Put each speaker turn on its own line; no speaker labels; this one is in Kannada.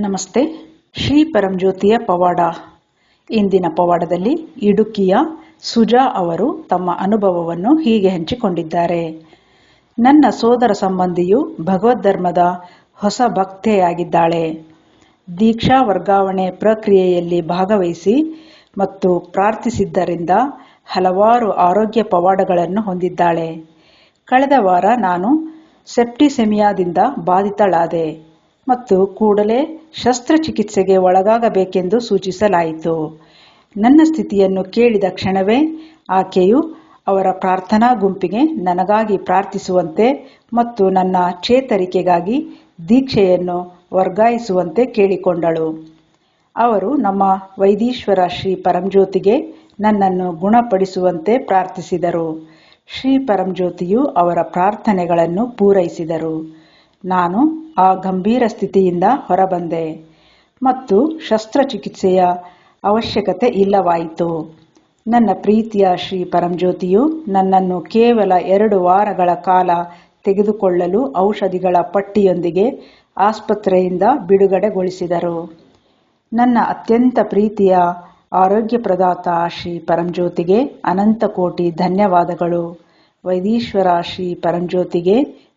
ನಮಸ್ತೆ, ಶ್ರೀ ಪರಂಜ್ಯೋತಿಯ ಪವಾಡ. ಇಂದಿನ ಪವಾಡದಲ್ಲಿ ಇಡುಕಿಯ ಸುಜಾ ಅವರು ತಮ್ಮ ಅನುಭವವನ್ನು ಹೀಗೆ ಹಂಚಿಕೊಂಡಿದ್ದಾರೆ. ನನ್ನ ಸೋದರ ಸಂಬಂಧಿಯು ಭಗವದ್ಧರ್ಮದ ಹೊಸ ಭಕ್ತೆಯಾಗಿದ್ದಾಳೆ. ದೀಕ್ಷಾ ವರ್ಗಾವಣೆ ಪ್ರಕ್ರಿಯೆಯಲ್ಲಿ ಭಾಗವಹಿಸಿ ಮತ್ತು ಪ್ರಾರ್ಥಿಸಿದ್ದರಿಂದ ಹಲವಾರು ಆರೋಗ್ಯ ಪವಾಡಗಳನ್ನು ಹೊಂದಿದ್ದಾಳೆ. ಕಳೆದ ವಾರ ನಾನು ಸೆಪ್ಟಿಸೆಮಿಯಾದಿಂದ ಬಾಧಿತಳಾದೆ. ಮತ್ತು ಕೂಡಲೇ ಶಸ್ತ್ರಚಿಕಿತ್ಸೆಗೆ ಒಳಗಾಗಬೇಕೆಂದು ಸೂಚಿಸಲಾಯಿತು. ನನ್ನ ಸ್ಥಿತಿಯನ್ನು ಕೇಳಿದ ಕ್ಷಣವೇ ಆಕೆಯು ಅವರ ಪ್ರಾರ್ಥನಾ ಗುಂಪಿಗೆ ನನಗಾಗಿ ಪ್ರಾರ್ಥಿಸುವಂತೆ ಮತ್ತು ನನ್ನ ಚೇತರಿಕೆಗಾಗಿ ದೀಕ್ಷೆಯನ್ನು ವರ್ಗಾಯಿಸುವಂತೆ ಕೇಳಿಕೊಂಡಳು. ಅವರು ನಮ್ಮ ವೈದೀಶ್ವರ ಶ್ರೀ ಪರಂಜ್ಯೋತಿಗೆ ನನ್ನನ್ನು ಗುಣಪಡಿಸುವಂತೆ ಪ್ರಾರ್ಥಿಸಿದರು. ಶ್ರೀ ಪರಂಜ್ಯೋತಿಯು ಅವರ ಪ್ರಾರ್ಥನೆಗಳನ್ನು ಪೂರೈಸಿದರು. ನಾನು ಆ ಗಂಭೀರ ಸ್ಥಿತಿಯಿಂದ ಹೊರಬಂದೆ. ಮತ್ತು ಶಸ್ತ್ರಚಿಕಿತ್ಸೆಯ ಅವಶ್ಯಕತೆ ಇಲ್ಲವಾಯಿತು. ನನ್ನ ಪ್ರೀತಿಯ ಶ್ರೀ ಪರಂಜ್ಯೋತಿಯು ನನ್ನನ್ನು ಕೇವಲ ಎರಡು ವಾರಗಳ ಕಾಲ ತೆಗೆದುಕೊಳ್ಳಲು ಔಷಧಿಗಳ ಪಟ್ಟಿಯೊಂದಿಗೆ ಆಸ್ಪತ್ರೆಯಿಂದ ಬಿಡುಗಡೆಗೊಳಿಸಿದರು. ನನ್ನ ಅತ್ಯಂತ ಪ್ರೀತಿಯ ಆರೋಗ್ಯ ಪ್ರದಾತ ಶ್ರೀ ಪರಂಜ್ಯೋತಿಗೆ ಅನಂತ ಕೋಟಿ ಧನ್ಯವಾದಗಳು. ವೈದೀಶ್ವರ ಶ್ರೀ ಪರಂಜ್ಯೋತಿಗೆ